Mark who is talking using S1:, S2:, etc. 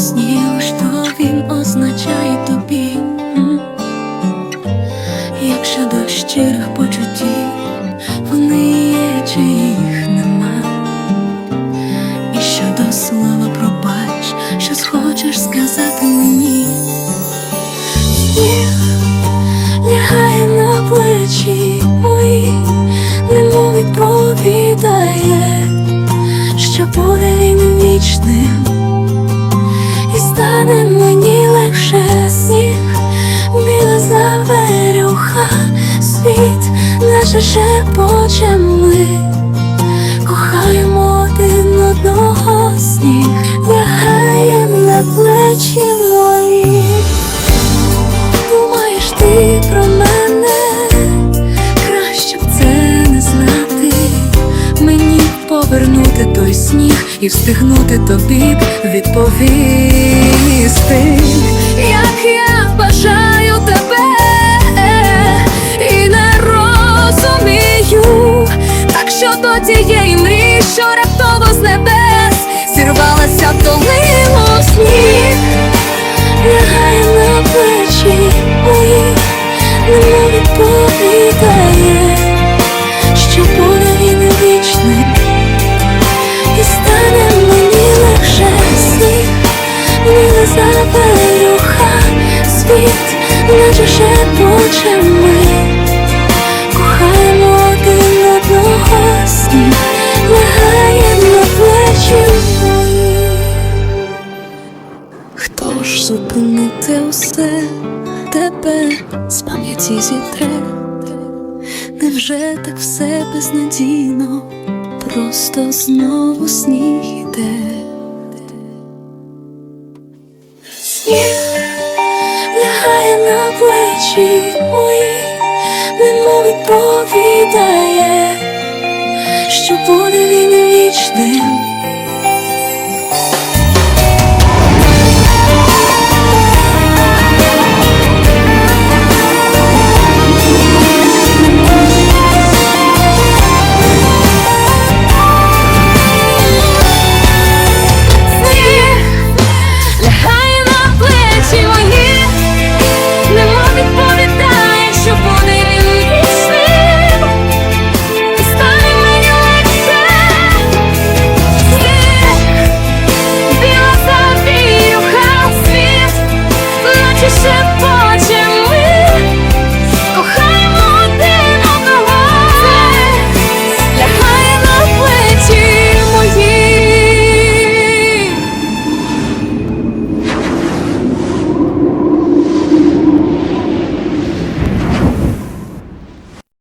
S1: Снів, що він означає тобі, якщо до щирих почуттів вони є, чи їх нема, і що до слова пробач, що схочеш сказати мені, сніг лягає на плечі мої, немов відповідає, що буде він вічним. Наче шепоче ми, кохаємо один одного сніг, лягає на плечі мої. Думаєш ти про мене, краще б це не знати. Мені повернути той сніг і встигнути тобі відповісти, як я тієї мрії, що раптово з небес зірвалася долину сніг. Лягає на плечі мої, немов відповідає, що буде він вічний, і стане мені легше сніг, мила заверюха, світ, наче шепоче зупинити усе тебе з пам'яті зітре? Невже так все безнадійно, просто знову сніг іде? Сніг лягає на плечі мої, немов відповідає, що буде він вічним 去释放